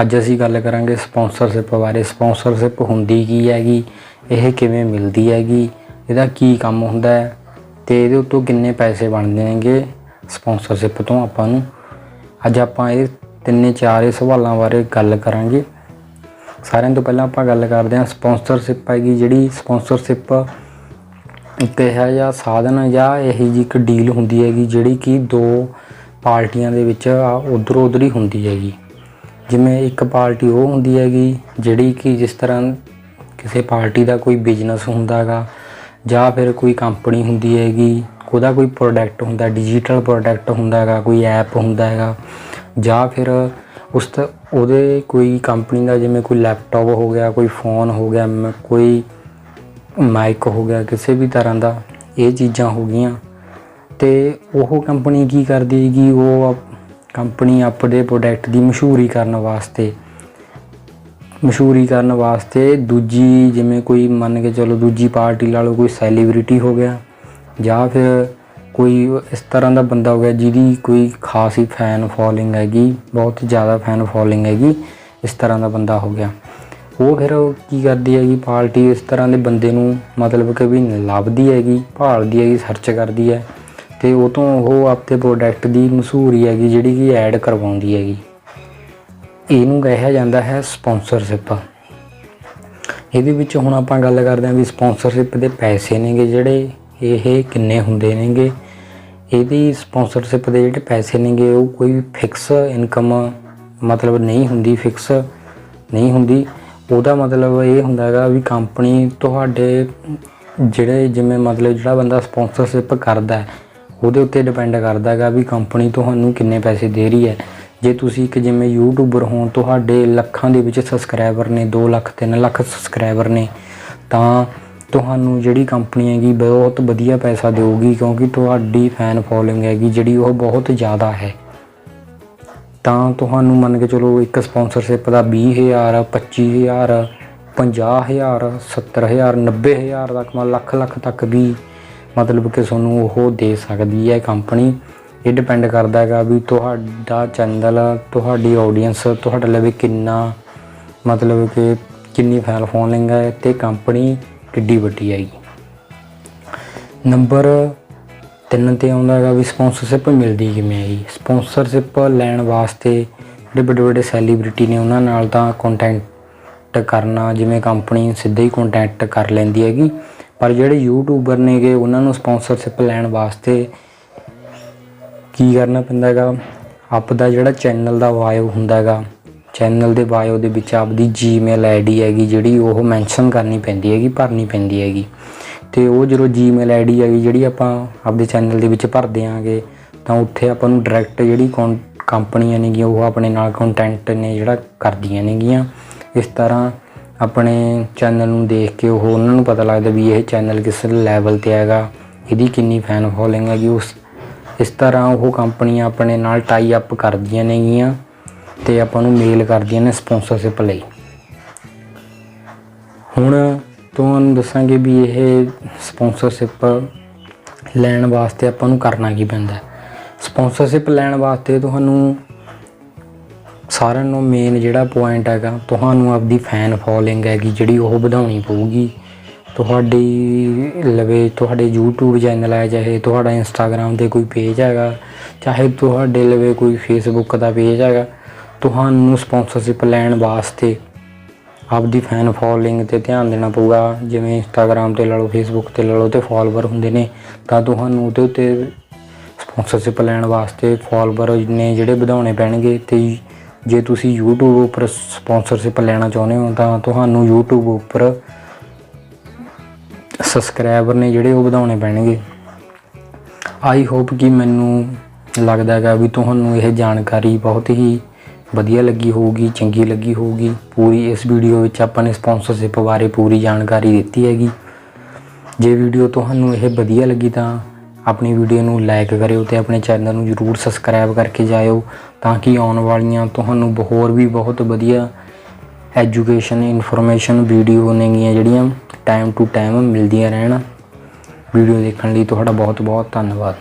ਅੱਜ ਅਸੀਂ ਗੱਲ ਕਰਾਂਗੇ ਸਪਾਂਸਰਸ਼ਿਪ ਬਾਰੇ। ਸਪਾਂਸਰਸ਼ਿਪ ਹੁੰਦੀ ਕੀ ਹੈਗੀ? ਇਹ ਕਿਵੇਂ ਮਿਲਦੀ ਹੈਗੀ? ਇਹਦਾ ਕੀ ਕੰਮ ਹੁੰਦਾ ਹੈ? ਤੇ ਇਹਦੇ ਉੱਤੋਂ ਕਿੰਨੇ ਪੈਸੇ ਬਣਦੇ ਨੇਗੇ ਸਪਾਂਸਰਸ਼ਿਪ ਤੋਂ ਆਪਾਂ ਨੂੰ? ਅੱਜ ਆਪਾਂ ਇਹ ਤਿੰਨੇ ਚਾਰੇ ਸਵਾਲਾਂ ਬਾਰੇ ਗੱਲ ਕਰਾਂਗੇ। ਸਾਰਿਆਂ ਤੋਂ ਪਹਿਲਾਂ ਆਪਾਂ ਗੱਲ ਕਰਦੇ ਹਾਂ ਸਪਾਂਸਰਸ਼ਿਪ ਹੈਗੀ ਜਿਹੜੀ। ਸਪਾਂਸਰਸ਼ਿਪ ਇੱਕ ਇਹੋ ਜਿਹਾ ਸਾਧਨ ਜਾਂ ਇਹੋ ਜਿਹੀ ਇੱਕ ਡੀਲ ਹੁੰਦੀ ਹੈਗੀ ਜਿਹੜੀ ਕਿ ਦੋ ਪਾਰਟੀਆਂ ਦੇ ਵਿੱਚ ਉਧਰ ਉਧਰ ਹੀ ਹੁੰਦੀ ਹੈਗੀ। ਜਿਵੇਂ ਇੱਕ ਪਾਰਟੀ ਉਹ ਹੁੰਦੀ ਹੈਗੀ ਜਿਹੜੀ ਕਿ ਜਿਸ ਤਰ੍ਹਾਂ ਕਿਸੇ ਪਾਰਟੀ ਦਾ ਕੋਈ ਬਿਜ਼ਨਸ ਹੁੰਦਾਗਾ ਜਾਂ ਫਿਰ ਕੋਈ ਕੰਪਨੀ ਹੁੰਦੀ ਹੈਗੀ, ਉਹਦਾ ਕੋਈ ਪ੍ਰੋਡਕਟ ਹੁੰਦਾ ਡਿਜੀਟਲ ਪ੍ਰੋਡਕਟ ਹੁੰਦਾਗਾ ਕੋਈ ਐਪ ਹੁੰਦਾ ਹੈਗਾ ਜਾਂ ਫਿਰ ਉਸ ਤ, ਉਹਦੇ ਕੋਈ ਕੰਪਨੀ ਦਾ ਜਿਵੇਂ ਕੋਈ ਲੈਪਟਾਪ ਹੋ ਗਿਆ, ਕੋਈ ਫੋਨ ਹੋ ਗਿਆ, ਮ- ਕੋਈ ਮਾਈਕ ਹੋ ਗਿਆ, ਕਿਸੇ ਵੀ ਤਰ੍ਹਾਂ ਦਾ ਇਹ ਚੀਜ਼ਾਂ ਹੋ ਗਈਆਂ ਤੇ ਉਹ ਕੰਪਨੀ ਕੀ ਕਰਦੀ ਹੈਗੀ, ਉਹ ਆਪ- ਕੰਪਨੀ ਆਪਣੇ ਪ੍ਰੋਡਕਟ ਦੀ ਮਸ਼ਹੂਰੀ ਕਰਨ ਵਾਸਤੇ, ਮਸ਼ਹੂਰੀ ਕਰਨ ਵਾਸਤੇ ਦੂਜੀ ਜਿਵੇਂ ਕੋਈ ਮੰਨ ਕੇ ਚਲੋ ਦੂਜੀ ਪਾਰਟੀ ਲਾ ਲਓ, ਕੋਈ ਸੈਲੀਬ੍ਰਿਟੀ ਹੋ ਗਿਆ ਜਾਂ ਫਿਰ ਕੋਈ ਇਸ ਤਰ੍ਹਾਂ ਦਾ ਬੰਦਾ ਹੋ ਗਿਆ ਜਿਹਦੀ ਕੋਈ ਖਾਸ ਹੀ ਫੈਨ ਫੋਲੋਇੰਗ ਹੈਗੀ, ਬਹੁਤ ਜ਼ਿਆਦਾ ਫੈਨ ਫੋਲੋਇੰਗ ਹੈਗੀ, ਇਸ ਤਰ੍ਹਾਂ ਦਾ ਬੰਦਾ ਹੋ ਗਿਆ। ਉਹ ਫਿਰ ਕੀ ਕਰਦੀ ਹੈਗੀ, ਪਾਰਟੀ ਇਸ ਤਰ੍ਹਾਂ ਦੇ ਬੰਦੇ ਨੂੰ ਮਤਲਬ ਕਿ ਵੀ ਲੱਭਦੀ ਹੈਗੀ, ਭਾਲਦੀ ਹੈਗੀ ਸਰਚ ਕਰਦੀ ਹੈ। ਤੇ ਉਹ ਤੋਂ ਉਹ ਆਪਣੇ ਪ੍ਰੋਡਕਟ ਦੀ ਮਸ਼ਹੂਰੀ ਹੈਗੀ, ਜਿਹੜੀ ਕਿ ਐਡ ਕਰਵਾਉਂਦੀ ਹੈਗੀ। ਇਹਨੂੰ ਕਿਹਾ ਜਾਂਦਾ ਹੈ ਸਪਾਂਸਰਸ਼ਿਪ ਇਹਦੇ ਵਿੱਚ ਹੁਣ ਆਪਾਂ ਗੱਲ ਕਰਦੇ ਹਾਂ ਵੀ ਸਪਾਂਸਰਸ਼ਿਪ ਦੇ ਪੈਸੇ ਨੇਗੇ ਜਿਹੜੇ, ਇਹ ਕਿੰਨੇ ਹੁੰਦੇ ਨੇਗੇ। ਇਹਦੀ ਸਪਾਂਸਰਸ਼ਿਪ ਦੇ ਜਿਹੜੇ ਪੈਸੇ ਨੇਗੇ, ਉਹ ਕੋਈ ਫਿਕਸ ਇਨਕਮ ਮਤਲਬ ਨਹੀਂ ਹੁੰਦੀ ਫਿਕਸ ਨਹੀਂ ਹੁੰਦੀ। ਉਹਦਾ ਮਤਲਬ ਇਹ ਹੁੰਦਾ ਹੈਗਾ ਵੀ ਕੰਪਨੀ ਤੁਹਾਡੇ ਜਿਹੜੇ, ਜਿਵੇਂ ਮਤਲਬ ਜਿਹੜਾ ਬੰਦਾ ਸਪਾਂਸਰਸ਼ਿਪ ਕਰਦਾ ਹੈ ਉਹਦੇ ਉੱਤੇ ਡਿਪੈਂਡ ਕਰਦਾ ਹੈਗਾ ਵੀ ਕੰਪਨੀ ਤੁਹਾਨੂੰ ਕਿੰਨੇ ਪੈਸੇ ਦੇ ਰਹੀ ਹੈ। ਜੇ ਤੁਸੀਂ ਇੱਕ ਜਿਵੇਂ ਯੂਟਿਊਬਰ ਹੋ ਤੁਹਾਡੇ ਲੱਖਾਂ ਦੇ ਵਿੱਚ ਸਬਸਕ੍ਰਾਈਬਰ ਨੇ 2 ਲੱਖ 3 ਲੱਖ ਸਬਸਕ੍ਰਾਈਬਰ ਨੇ, ਤਾਂ ਤੁਹਾਨੂੰ ਜਿਹੜੀ ਕੰਪਨੀ ਹੈਗੀ ਬਹੁਤ ਵਧੀਆ ਪੈਸਾ ਦੇਊਗੀ ਕਿਉਂਕਿ ਤੁਹਾਡੀ ਫੈਨ ਫੋਲੋਇੰਗ ਹੈਗੀ ਜਿਹੜੀ ਉਹ ਬਹੁਤ ਜ਼ਿਆਦਾ ਹੈ। ਤਾਂ ਤੁਹਾਨੂੰ ਮੰਨ ਕੇ ਚਲੋ ਇੱਕ ਸਪਾਂਸਰਸ਼ਿਪ ਦਾ 20000 25000 50000 70000 90000 ਤੱਕ, ਮਤਲਬ ਲੱਖ ਲੱਖ ਤੱਕ ਵੀ ਮਤਲਬ ਕਿ ਤੁਹਾਨੂੰ ਉਹ ਦੇ ਸਕਦੀ ਹੈ ਕੰਪਨੀ। ਇਹ ਡਿਪੈਂਡ ਕਰਦਾ ਹੈਗਾ ਵੀ ਤੁਹਾਡਾ ਚੈਨਲ ਤੁਹਾਡੀ ਆਡੀਅנס ਤੁਹਾਡੇ ਲਈ ਕਿੰਨਾ ਮਤਲਬ ਕਿ ਕਿੰਨੀ ਫੈਨ ਫੋਲੋਇੰਗ ਹੈ ਤੇ ਕੰਪਨੀ ਕਿੱਡੀ ਵੱਡੀ ਹੈਗੀ ਨੰਬਰ 3 ਤੇ ਆਉਂਦਾ ਹੈਗਾ ਵੀ ਸਪਾਂਸਰਸ਼ਿਪ ਮਿਲਦੀ ਕਿਵੇਂ ਹੈਗੀ ਸਪਾਂਸਰਸ਼ਿਪ ਲੈਣ ਵਾਸਤੇ ਜਿਹੜੇ ਵੱਡੇ ਵੱਡੇ ਸੈਲੀਬ੍ਰਿਟੀ ਨੇ ਉਹਨਾਂ ਨਾਲ ਤਾਂ ਕੰਟੈਕਟ ਕਰਨਾ, ਜਿਵੇਂ ਕੰਪਨੀ ਸਿੱਧਾ ਹੀ ਕੰਟੈਕਟ ਕਰ ਲੈਂਦੀ ਹੈਗੀ। ਪਰ ਜਿਹੜੇ ਯੂਟਿਊਬਰ ਨੇਗੇ, ਉਹਨਾਂ ਨੂੰ ਸਪਾਂਸਰਸ਼ਿਪ ਲੈਣ ਵਾਸਤੇ ਕੀ ਕਰਨਾ ਪੈਂਦਾ ਹੈਗਾ? ਆਪਦਾ ਜਿਹੜਾ ਚੈਨਲ ਦਾ ਬਾਇਓ ਹੁੰਦਾ ਹੈਗਾ ਚੈਨਲ ਦੇ ਬਾਇਓ ਦੇ ਵਿੱਚ ਆਪਦੀ ਜੀਮੇਲ ਆਈਡੀ ਹੈਗੀ, ਜਿਹੜੀ ਉਹ ਮੈਂਸ਼ਨ ਕਰਨੀ ਪੈਂਦੀ ਹੈਗੀ, ਭਰਨੀ ਪੈਂਦੀ ਹੈਗੀ। ਤੇ ਉਹ ਜਦੋਂ ਜੀਮੇਲ ਆਈਡੀ ਹੈਗੀ, ਜਿਹੜੀ ਆਪਾਂ ਆਪਦੇ ਚੈਨਲ ਦੇ ਵਿੱਚ ਭਰ ਦਿਆਂਗੇ, ਤਾਂ ਉੱਥੇ ਆਪਾਂ ਨੂੰ ਡਾਇਰੈਕਟ ਜਿਹੜੀ ਕੌਣ- ਕੰਪਨੀਆਂ ਨੇਗੀਆਂ, ਉਹ ਆਪਣੇ ਨਾਲ ਕੰਟੈਂਟ ਨੇ ਜਿਹੜਾ ਕਰਦੀਆਂ ਨੇਗੀਆਂ। ਇਸ ਤਰ੍ਹਾਂ ਆਪਣੇ ਚੈਨਲ ਨੂੰ ਦੇਖ ਕੇ ਉਹ ਉਹਨਾਂ ਨੂੰ ਪਤਾ ਲੱਗਦਾ ਵੀ ਇਹ ਚੈਨਲ ਕਿਸ ਲੈਵਲ ਤੇ ਹੈਗਾ, ਇਹਦੀ ਕਿੰਨੀ ਫੈਨ ਫੋਲੋਇੰਗ ਹੈਗੀ, ਉਸ, ਇਸ ਤਰ੍ਹਾਂ ਉਹ ਕੰਪਨੀਆਂ ਆਪਣੇ ਨਾਲ ਟਾਈ ਅਪ ਕਰਦੀਆਂ ਨੇਗੀਆਂ ਤੇ ਆਪਾਂ ਨੂੰ ਮੇਲ ਕਰਦੀਆਂ ਨੇ ਸਪਾਂਸਰਸ਼ਿਪ ਲਈ। ਹੁਣ ਤੁਹਾਨੂੰ ਦੱਸਾਂਗੇ ਵੀ ਇਹ ਸਪਾਂਸਰਸ਼ਿਪ ਲੈਣ ਵਾਸਤੇ ਆਪਾਂ ਨੂੰ ਕਰਨਾ ਕੀ ਪੈਂਦਾ। ਸਪਾਂਸਰਸ਼ਿਪ ਲੈਣ ਵਾਸਤੇ ਤੁਹਾਨੂੰ ਸਾਰਿਆਂ ਨੂੰ ਮੇਨ ਜਿਹੜਾ ਪੁਆਇੰਟ ਹੈਗਾ, ਤੁਹਾਨੂੰ ਆਪਦੀ ਫੈਨ ਫੋਲੋਇੰਗ ਹੈਗੀ, ਜਿਹੜੀ ਉਹ ਵਧਾਉਣੀ ਪਊਗੀ। ਤੁਹਾਡੀ ਲਵੇ, ਤੁਹਾਡੇ YouTube ਚੈਨਲ ਹੈ ਚਾਹੇ ਤੁਹਾਡਾ Instagram ਤੇ ਕੋਈ ਪੇਜ ਹੈਗਾ, ਚਾਹੇ ਤੁਹਾਡੇ ਲਵੇ ਕੋਈ Facebook ਦਾ ਪੇਜ ਹੈਗਾ, ਤੁਹਾਨੂੰ ਸਪਾਂਸਰਸ਼ਿਪ ਲੈਣ ਵਾਸਤੇ ਆਪਦੀ ਫੈਨ ਫੋਲੋਇੰਗ ਤੇ ਧਿਆਨ ਦੇਣਾ ਪਊਗਾ। ਜਿਵੇਂ Instagram ਤੇ ਲਾ ਲਓ, Facebook ਤੇ ਲਾ ਲਓ, ਤੇ ਫਾਲੋਅਰ ਹੁੰਦੇ ਨੇ, ਤਾਂ ਤੁਹਾਨੂੰ ਉਹਦੇ ਉੱਤੇ ਸਪਾਂਸਰਸ਼ਿਪ ਲੈਣ ਵਾਸਤੇ ਫਾਲੋਅਰ ਨੇ ਜਿਹੜੇ ਵਧਾਉਣੇ ਪੈਣਗੇ, ਤੇ ਜੇ ਤੁਸੀਂ YouTube ਉੱਪਰ ਸਪਾਂਸਰਸ਼ਿਪ ਲੈਣਾ ਚਾਹੁੰਦੇ ਹੋ, ਤਾਂ ਤੁਹਾਨੂੰ YouTube ਉੱਪਰ ਸਬਸਕ੍ਰਾਈਬਰ ਨੇ ਜਿਹੜੇ ਉਹ ਵਧਾਉਣੇ ਪੈਣਗੇ। ਆਈ ਹੋਪ ਕਿ ਮੈਨੂੰ ਲੱਗਦਾ ਹੈਗਾ ਵੀ ਤੁਹਾਨੂੰ ਇਹ ਜਾਣਕਾਰੀ ਬਹੁਤ ਹੀ ਵਧੀਆ ਲੱਗੀ ਹੋਊਗੀ, ਚੰਗੀ ਲੱਗੀ ਹੋਊਗੀ। ਪੂਰੀ ਇਸ ਵੀਡੀਓ ਵਿੱਚ ਆਪਾਂ ਨੇ ਸਪਾਂਸਰਸ਼ਿਪ ਬਾਰੇ ਪੂਰੀ ਜਾਣਕਾਰੀ ਦਿੱਤੀ ਹੈਗੀ। ਜੇ ਵੀਡੀਓ ਤੁਹਾਨੂੰ ਇਹ ਵਧੀਆ ਲੱਗੀ ਤਾਂ ਆਪਣੀ ਵੀਡੀਓ ਨੂੰ ਲਾਈਕ ਕਰਿਓ ਤੇ ਆਪਣੇ ਚੈਨਲ ਨੂੰ ਜਰੂਰ ਸਬਸਕ੍ਰਾਈਬ ਕਰਕੇ ਜਾਇਓ ਤਾਂ ਕਿ ਆਉਣ ਵਾਲੀਆਂ ਤੁਹਾਨੂੰ ਹੋਰ ਵੀ ਬਹੁਤ ਵਧੀਆ ਐਜੂਕੇਸ਼ਨ ਇਨਫੋਰਮੇਸ਼ਨ ਵੀਡੀਓ ਨੇਗੀਆਂ ਜਿਹੜੀਆਂ ਟਾਈਮ ਟੂ ਟਾਈਮ ਮਿਲਦੀਆਂ ਰਹਿਣ। ਵੀਡੀਓ ਦੇਖਣ ਲਈ ਤੁਹਾਡਾ ਬਹੁਤ ਬਹੁਤ ਧੰਨਵਾਦ।